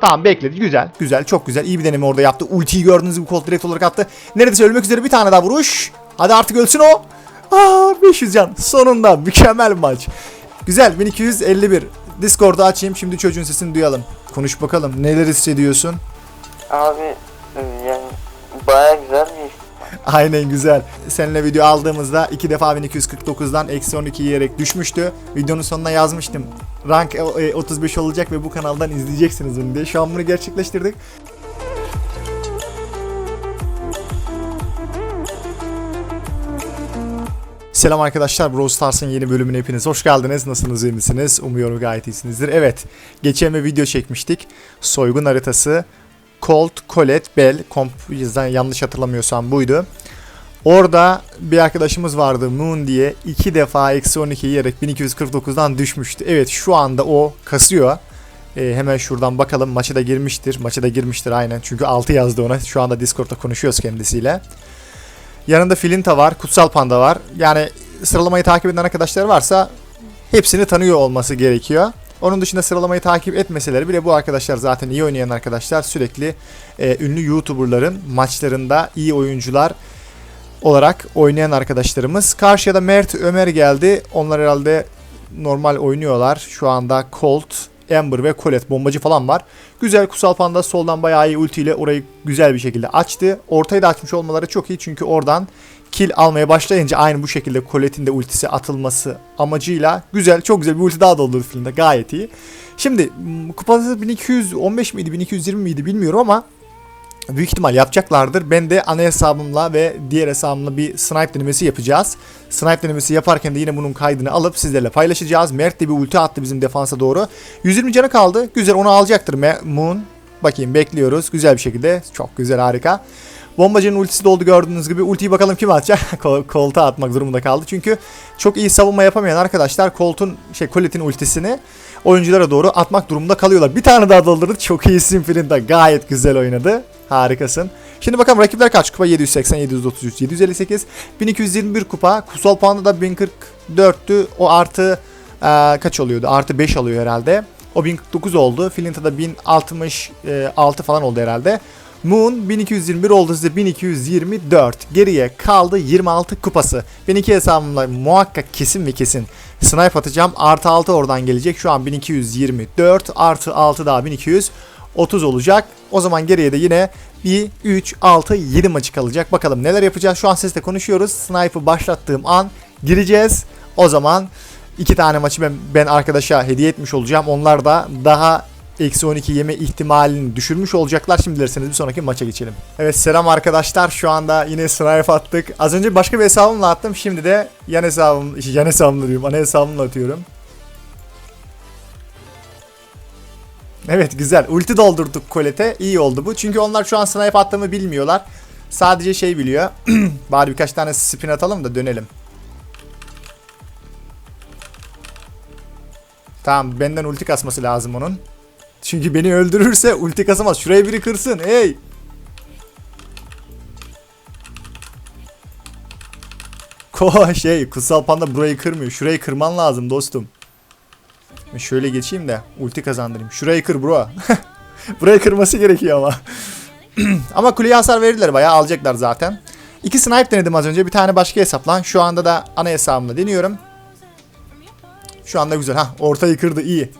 Tamam bekledi. Güzel. Güzel. Çok güzel. İyi bir deneme orada yaptı. Ultiyi gördüğünüz gibi Colt direkt olarak attı. Neredeyse ölmek üzere bir tane daha vuruş. Hadi artık ölsün o. Aa 500 can. Sonunda mükemmel maç. Güzel 1251. Discord'u açayım. Şimdi çocuğun sesini duyalım. Konuş bakalım. Neler hissediyorsun? Abi yani baya güzel bir. Aynen güzel. Seninle video aldığımızda iki defa 1249'dan eksi 12 yiyerek düşmüştü. Videonun sonuna yazmıştım. Rank e, 35 olacak ve bu kanaldan izleyeceksiniz bunu diye. Şu an bunu gerçekleştirdik. Selam arkadaşlar, Brawl Stars'ın yeni bölümüne hepiniz hoş geldiniz. Nasılsınız, iyi misiniz? Umuyorum gayet iyisinizdir. Evet, geçen bir video çekmiştik. Soygun haritası Colt, Colette, Bell, komp yanlış hatırlamıyorsam buydu. Orada bir arkadaşımız vardı Moon diye iki defa eksi 12 yiyerek 1249'dan düşmüştü. Evet şu anda o kasıyor. Ee, hemen şuradan bakalım maça da girmiştir. Maça da girmiştir aynen çünkü 6 yazdı ona. Şu anda Discord'da konuşuyoruz kendisiyle. Yanında Filinta var, Kutsal Panda var. Yani sıralamayı takip eden arkadaşlar varsa hepsini tanıyor olması gerekiyor. Onun dışında sıralamayı takip etmeseler bile bu arkadaşlar zaten iyi oynayan arkadaşlar sürekli e, ünlü YouTuber'ların maçlarında iyi oyuncular olarak oynayan arkadaşlarımız. Karşıya da Mert Ömer geldi. Onlar herhalde normal oynuyorlar. Şu anda Colt, Amber ve Colette bombacı falan var. Güzel Kutsal Panda soldan bayağı iyi ultiyle orayı güzel bir şekilde açtı. Ortayı da açmış olmaları çok iyi çünkü oradan kill almaya başlayınca aynı bu şekilde Colette'in de ultisi atılması amacıyla güzel çok güzel bir ulti daha doldurdu filmde gayet iyi. Şimdi kupası 1215 miydi 1220 miydi bilmiyorum ama büyük ihtimal yapacaklardır. Ben de ana hesabımla ve diğer hesabımla bir snipe denemesi yapacağız. Snipe denemesi yaparken de yine bunun kaydını alıp sizlerle paylaşacağız. Mert de bir ulti attı bizim defansa doğru. 120 canı kaldı. Güzel onu alacaktır Moon. Bakayım bekliyoruz. Güzel bir şekilde. Çok güzel harika. Bombacının ultisi de oldu gördüğünüz gibi. Ultiyi bakalım kim atacak? Kol- Colt'a atmak durumunda kaldı. Çünkü çok iyi savunma yapamayan arkadaşlar Colt'un şey Colette'in ultisini oyunculara doğru atmak durumunda kalıyorlar. Bir tane daha doldurdu. Çok iyisin Filinta. Gayet güzel oynadı. Harikasın. Şimdi bakalım rakipler kaç kupa? 780, 733, 758, 1221 kupa. Kutsal puanı da 1044'tü. O artı eee, kaç oluyordu? Artı 5 alıyor herhalde. O 1049 oldu. Filinta da 1066 falan oldu herhalde. Moon 1221 oldu size 1224. Geriye kaldı 26 kupası. Ben iki hesabımla muhakkak kesin ve kesin snipe atacağım. Artı 6 oradan gelecek. Şu an 1224 artı 6 daha 1230 olacak. O zaman geriye de yine bir 3, 6, 7 maçı kalacak. Bakalım neler yapacağız. Şu an sesle konuşuyoruz. Snipe'ı başlattığım an gireceğiz. O zaman iki tane maçı ben, ben arkadaşa hediye etmiş olacağım. Onlar da daha eksi 12 yeme ihtimalini düşürmüş olacaklar. Şimdi dilerseniz bir sonraki maça geçelim. Evet selam arkadaşlar. Şu anda yine snipe attık. Az önce başka bir hesabımla attım. Şimdi de yan hesabım, yan hesabımla diyorum. Ana hesabımla atıyorum. Evet güzel. Ulti doldurduk Colette'e. İyi oldu bu. Çünkü onlar şu an snipe attığımı bilmiyorlar. Sadece şey biliyor. Bari birkaç tane spin atalım da dönelim. Tamam benden ulti kasması lazım onun. Çünkü beni öldürürse ulti kasamaz. Şuraya biri kırsın. Hey. Ko şey kutsal panda burayı kırmıyor. Şurayı kırman lazım dostum. Şöyle geçeyim de ulti kazandırayım. Şurayı kır bro. Burayı kırması gerekiyor ama. ama kuleye hasar verirler bayağı alacaklar zaten. İki snipe denedim az önce. Bir tane başka hesapla. Şu anda da ana hesabımla deniyorum. Şu anda güzel. Ha ortayı kırdı iyi.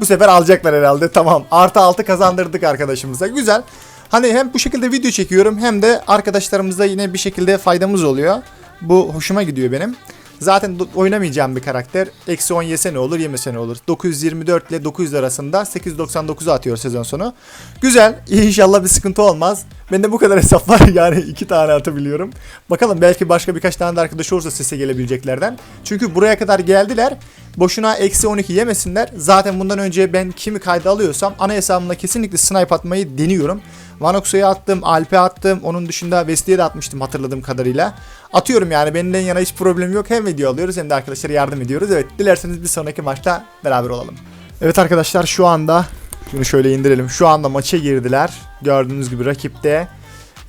Bu sefer alacaklar herhalde. Tamam. Artı altı kazandırdık arkadaşımıza. Güzel. Hani hem bu şekilde video çekiyorum hem de arkadaşlarımıza yine bir şekilde faydamız oluyor. Bu hoşuma gidiyor benim. Zaten oynamayacağım bir karakter. Eksi 10 yese ne olur yemese ne olur. 924 ile 900 arasında 899'u atıyor sezon sonu. Güzel. İnşallah bir sıkıntı olmaz. Bende bu kadar hesap var yani iki tane atabiliyorum. Bakalım belki başka birkaç tane de arkadaş olursa sese gelebileceklerden. Çünkü buraya kadar geldiler. Boşuna eksi 12 yemesinler. Zaten bundan önce ben kimi kayda alıyorsam ana hesabımda kesinlikle snipe atmayı deniyorum. Vanox'a attım, Alp'e attım. Onun dışında Vesti'ye de atmıştım hatırladığım kadarıyla. Atıyorum yani benden yana hiç problem yok. Hem video alıyoruz hem de arkadaşlara yardım ediyoruz. Evet dilerseniz bir sonraki maçta beraber olalım. Evet arkadaşlar şu anda şunu şöyle indirelim. Şu anda maça girdiler. Gördüğünüz gibi rakipte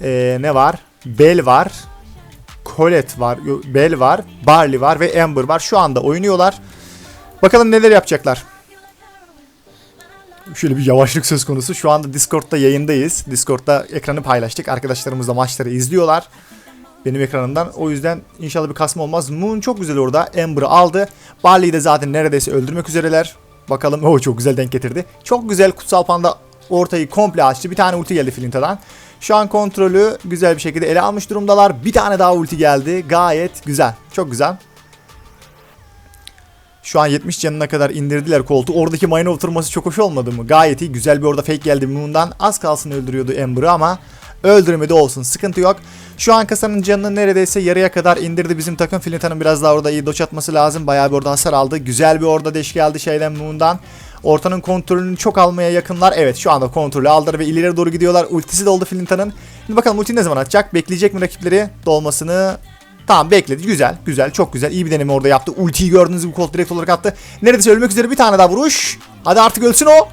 eee, ne var? Bell var. Colette var. Bell var. Barley var ve Amber var. Şu anda oynuyorlar. Bakalım neler yapacaklar. Şöyle bir yavaşlık söz konusu. Şu anda Discord'da yayındayız. Discord'da ekranı paylaştık. Arkadaşlarımız da maçları izliyorlar. Benim ekranımdan. O yüzden inşallah bir kasma olmaz. Moon çok güzel orada. Ember'ı aldı. Barley'i de zaten neredeyse öldürmek üzereler. Bakalım. O çok güzel denk getirdi. Çok güzel Kutsal Panda ortayı komple açtı. Bir tane ulti geldi Flinta'dan. Şu an kontrolü güzel bir şekilde ele almış durumdalar. Bir tane daha ulti geldi. Gayet güzel. Çok güzel. Şu an 70 canına kadar indirdiler koltuğu. Oradaki mayına oturması çok hoş olmadı mı? Gayet iyi. Güzel bir orada fake geldi Moon'dan. Az kalsın öldürüyordu Ember'ı ama öldürmedi olsun. Sıkıntı yok. Şu an kasanın canını neredeyse yarıya kadar indirdi bizim takım. Flinta'nın biraz daha orada iyi doç atması lazım. Bayağı bir orada hasar aldı. Güzel bir orada deş geldi şeyden Moon'dan. Ortanın kontrolünü çok almaya yakınlar. Evet şu anda kontrolü aldılar ve ileri doğru gidiyorlar. Ultisi de oldu Flinta'nın. Şimdi bakalım ulti ne zaman atacak? Bekleyecek mi rakipleri dolmasını? Tamam bekledi. Güzel. Güzel. Çok güzel. İyi bir deneme orada yaptı. Ultiyi gördüğünüz gibi Colt direkt olarak attı. Neredeyse ölmek üzere bir tane daha vuruş. Hadi artık ölsün o.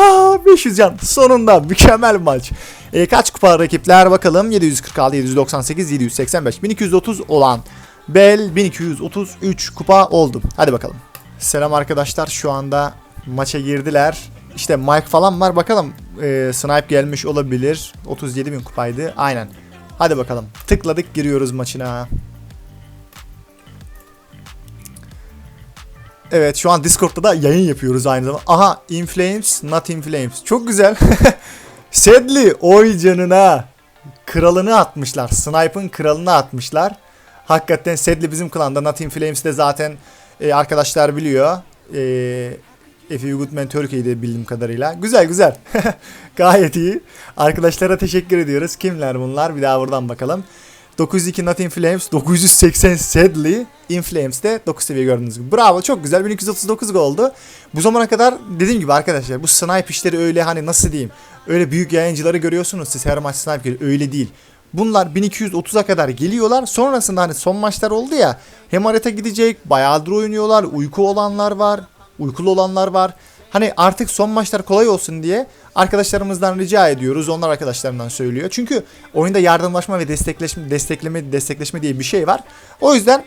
Aa 500 can. Sonunda mükemmel maç. E, kaç kupa rakipler bakalım. 746, 798, 785, 1230 olan Bell 1233 kupa oldu. Hadi bakalım. Selam arkadaşlar. Şu anda maça girdiler. İşte Mike falan var. Bakalım e, snipe gelmiş olabilir. 37 bin kupaydı. Aynen. Hadi bakalım. Tıkladık giriyoruz maçına. Evet şu an Discord'da da yayın yapıyoruz aynı zamanda. Aha Inflames not Inflames. Çok güzel. Sedli oy canına. Kralını atmışlar. Snipe'ın kralını atmışlar. Hakikaten Sedli bizim klanda. Not Inflames de zaten e, arkadaşlar biliyor. E, Efe Goodman Türkiye'de bildiğim kadarıyla. Güzel güzel. Gayet iyi. Arkadaşlara teşekkür ediyoruz. Kimler bunlar? Bir daha buradan bakalım. 902 Not In Flames, 980 Sadly, In Flames'te 9 seviye gördüğünüz gibi. Bravo çok güzel 1239 gol oldu. Bu zamana kadar dediğim gibi arkadaşlar bu snipe işleri öyle hani nasıl diyeyim. Öyle büyük yayıncıları görüyorsunuz siz her maç snipe geliyor. Öyle değil. Bunlar 1230'a kadar geliyorlar. Sonrasında hani son maçlar oldu ya. Hem harita gidecek, bayağıdır oynuyorlar. Uyku olanlar var, uykulu olanlar var. Hani artık son maçlar kolay olsun diye arkadaşlarımızdan rica ediyoruz. Onlar arkadaşlarından söylüyor. Çünkü oyunda yardımlaşma ve destekleşme, destekleme, destekleşme diye bir şey var. O yüzden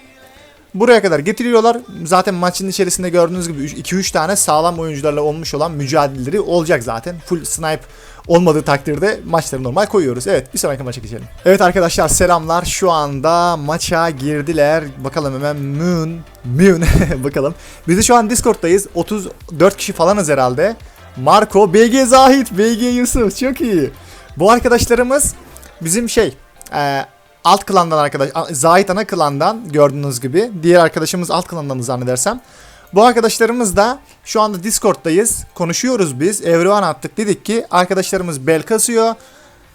buraya kadar getiriyorlar. Zaten maçın içerisinde gördüğünüz gibi 2-3 tane sağlam oyuncularla olmuş olan mücadeleleri olacak zaten. Full snipe olmadığı takdirde maçları normal koyuyoruz. Evet bir sonraki maça geçelim. Evet arkadaşlar selamlar. Şu anda maça girdiler. Bakalım hemen Moon. Moon bakalım. Biz de şu an Discord'dayız. 34 kişi falanız herhalde. Marco, BG Zahit, BG Yusuf çok iyi. Bu arkadaşlarımız bizim şey e, alt klandan arkadaş Zahit ana klandan gördüğünüz gibi. Diğer arkadaşımız alt klandan zannedersem. Bu arkadaşlarımız da şu anda Discord'dayız. Konuşuyoruz biz. Everyone attık. Dedik ki arkadaşlarımız bel kasıyor.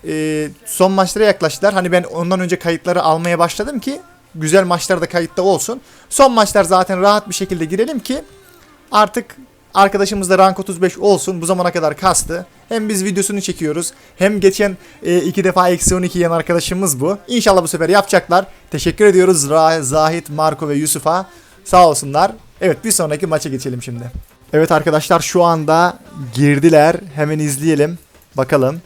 E, son maçlara yaklaştılar. Hani ben ondan önce kayıtları almaya başladım ki güzel maçlar da kayıtta olsun. Son maçlar zaten rahat bir şekilde girelim ki artık arkadaşımız da rank 35 olsun. Bu zamana kadar kastı. Hem biz videosunu çekiyoruz. Hem geçen e, iki defa eksi 12 yiyen arkadaşımız bu. İnşallah bu sefer yapacaklar. Teşekkür ediyoruz Ra- Zahit, Marco ve Yusuf'a. Sağ olsunlar. Evet bir sonraki maça geçelim şimdi. Evet arkadaşlar şu anda girdiler. Hemen izleyelim. Bakalım.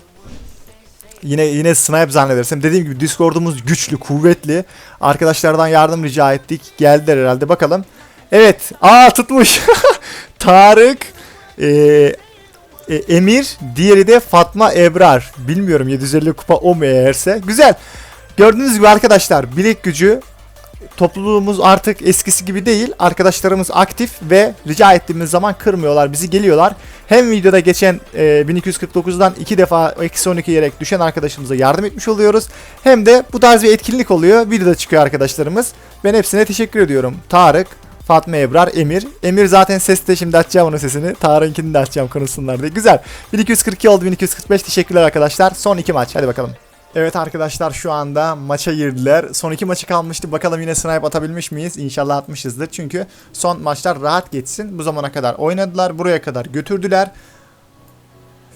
Yine yine snipe zannedersem. Dediğim gibi Discord'umuz güçlü, kuvvetli. Arkadaşlardan yardım rica ettik. Geldiler herhalde. Bakalım. Evet. Aa tutmuş. Tarık, e, e, Emir, diğeri de Fatma Ebrar. Bilmiyorum 750 kupa o mu eğerse. Güzel. Gördüğünüz gibi arkadaşlar bilek gücü topluluğumuz artık eskisi gibi değil. Arkadaşlarımız aktif ve rica ettiğimiz zaman kırmıyorlar bizi geliyorlar. Hem videoda geçen e, 1249'dan iki defa eksi 12 yerek düşen arkadaşımıza yardım etmiş oluyoruz. Hem de bu tarz bir etkinlik oluyor. Videoda çıkıyor arkadaşlarımız. Ben hepsine teşekkür ediyorum. Tarık, Fatma Ebrar, Emir. Emir zaten seste şimdi açacağım onun sesini. Tarık'ınkini de açacağım konuşsunlar diye. Güzel. 1242 oldu 1245. Teşekkürler arkadaşlar. Son iki maç. Hadi bakalım. Evet arkadaşlar şu anda maça girdiler. Son iki maçı kalmıştı. Bakalım yine snipe atabilmiş miyiz? İnşallah atmışızdır. Çünkü son maçlar rahat geçsin. Bu zamana kadar oynadılar. Buraya kadar götürdüler.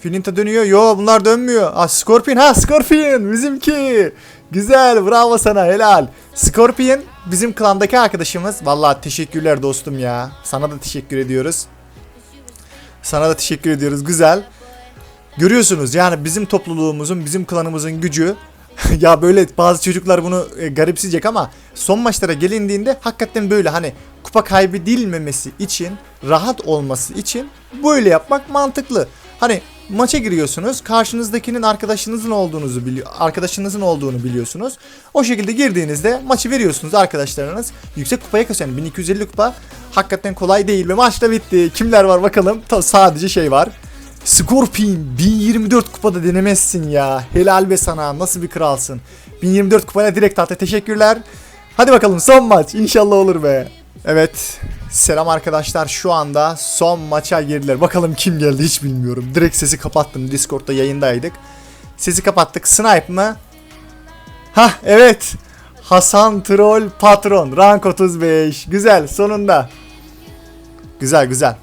Filinta dönüyor. Yo bunlar dönmüyor. Ah Scorpion ha Scorpion bizimki. Güzel bravo sana helal. Scorpion bizim klandaki arkadaşımız. Vallahi teşekkürler dostum ya. Sana da teşekkür ediyoruz. Sana da teşekkür ediyoruz. Güzel. Görüyorsunuz yani bizim topluluğumuzun, bizim klanımızın gücü ya böyle bazı çocuklar bunu e, garipseyecek ama son maçlara gelindiğinde hakikaten böyle hani kupa kaybedilmemesi için, rahat olması için böyle yapmak mantıklı. Hani maça giriyorsunuz. Karşınızdakinin arkadaşınızın olduğunuzu biliyor arkadaşınızın olduğunu biliyorsunuz. O şekilde girdiğinizde maçı veriyorsunuz arkadaşlarınız. Yüksek kupaya kasıyor. Yani 1250 kupa hakikaten kolay değil ve maç da bitti. Kimler var bakalım. Ta sadece şey var. Scorpion 1024 kupada denemezsin ya. Helal be sana. Nasıl bir kralsın. 1024 kupaya direkt tahta. Teşekkürler. Hadi bakalım son maç. İnşallah olur be. Evet. Selam arkadaşlar. Şu anda son maça girdiler. Bakalım kim geldi hiç bilmiyorum. Direkt sesi kapattım. Discord'da yayındaydık. Sesi kapattık. Snipe mı? Hah evet. Hasan Troll Patron. Rank 35. Güzel sonunda. Güzel güzel.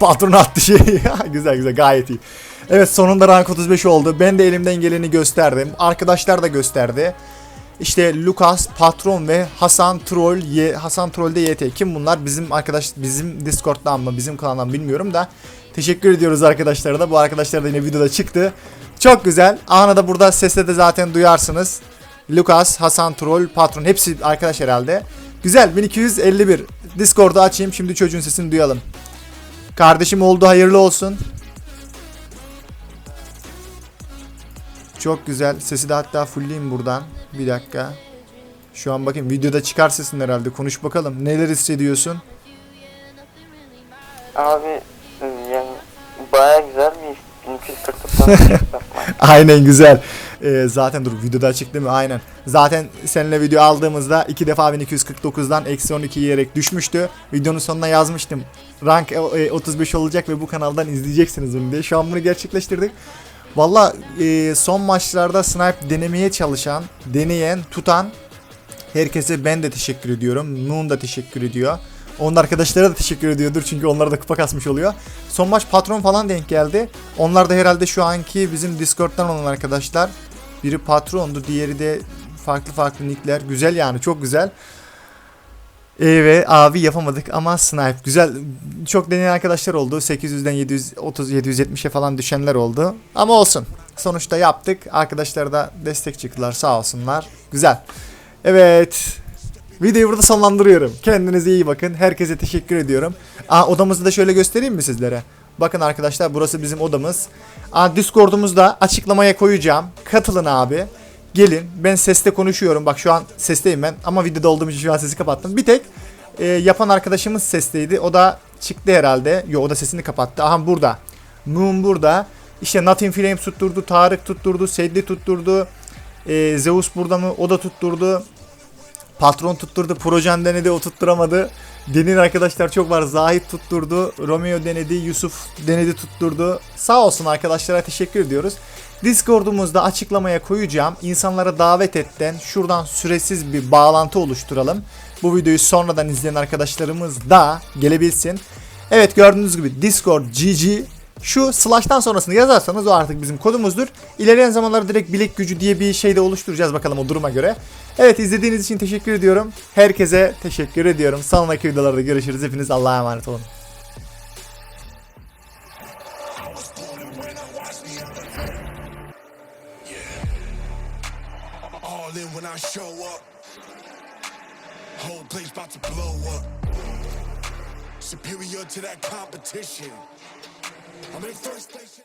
Patron attı şey. güzel güzel gayet iyi. Evet sonunda rank 35 oldu. Ben de elimden geleni gösterdim. Arkadaşlar da gösterdi. İşte Lucas, Patron ve Hasan Troll, Y, Hasan Troll'de YT. Kim bunlar? Bizim arkadaş, bizim Discord'dan mı, bizim kanaldan bilmiyorum da. Teşekkür ediyoruz arkadaşlara da. Bu arkadaşlar da yine videoda çıktı. Çok güzel. Ana da burada sesle de zaten duyarsınız. Lucas, Hasan Troll, Patron hepsi arkadaş herhalde. Güzel 1251. Discord'u açayım şimdi çocuğun sesini duyalım. Kardeşim oldu hayırlı olsun. Çok güzel. Sesi de hatta fullleyeyim buradan. Bir dakika. Şu an bakayım videoda çıkar sesin herhalde. Konuş bakalım. Neler hissediyorsun? Abi e, yani baya güzel bir his. 1249'dan yapmak. Aynen güzel. Ee, zaten dur videoda açık değil mi? Aynen. Zaten seninle video aldığımızda iki defa 1249'dan eksi 12 yiyerek düşmüştü. Videonun sonuna yazmıştım. Rank e, 35 olacak ve bu kanaldan izleyeceksiniz bunu diye. Şu an bunu gerçekleştirdik. Valla e, son maçlarda snipe denemeye çalışan, deneyen, tutan herkese ben de teşekkür ediyorum. Moon da teşekkür ediyor. Onun arkadaşlara da teşekkür ediyordur çünkü onlar da kupa kasmış oluyor. Son maç patron falan denk geldi. Onlar da herhalde şu anki bizim Discord'dan olan arkadaşlar. Biri patrondu, diğeri de farklı farklı nickler. Güzel yani çok güzel. Evet abi yapamadık ama snipe güzel. Çok deneyen arkadaşlar oldu. 800'den 730 770'e falan düşenler oldu. Ama olsun. Sonuçta yaptık. Arkadaşlar da destek çıktılar sağ olsunlar. Güzel. Evet. Videoyu burada sonlandırıyorum. Kendinize iyi bakın. Herkese teşekkür ediyorum. Aa, odamızı da şöyle göstereyim mi sizlere? Bakın arkadaşlar burası bizim odamız. Aa, Discord'umuzda açıklamaya koyacağım. Katılın abi. Gelin. Ben seste konuşuyorum. Bak şu an sesteyim ben. Ama videoda olduğum için şu an sesi kapattım. Bir tek e, yapan arkadaşımız sesteydi. O da çıktı herhalde. Yo o da sesini kapattı. Aha burada. Moon burada. İşte Nothing Flames tutturdu. Tarık tutturdu. Seddi tutturdu. E, Zeus burada mı? O da tutturdu. Patron tutturdu. Projen denedi. O tutturamadı. Denin arkadaşlar çok var. Zahit tutturdu. Romeo denedi. Yusuf denedi tutturdu. Sağ olsun arkadaşlara teşekkür ediyoruz. Discord'umuzda açıklamaya koyacağım. İnsanlara davet etten şuradan süresiz bir bağlantı oluşturalım. Bu videoyu sonradan izleyen arkadaşlarımız da gelebilsin. Evet gördüğünüz gibi Discord GG şu slash'tan sonrasını yazarsanız o artık bizim kodumuzdur. İlerleyen zamanlarda direkt bilek gücü diye bir şey de oluşturacağız bakalım o duruma göre. Evet izlediğiniz için teşekkür ediyorum. Herkese teşekkür ediyorum. Sonraki videolarda görüşürüz. Hepiniz Allah'a emanet olun. I show up. Whole place about to blow up. Superior to that competition. I'm in first place.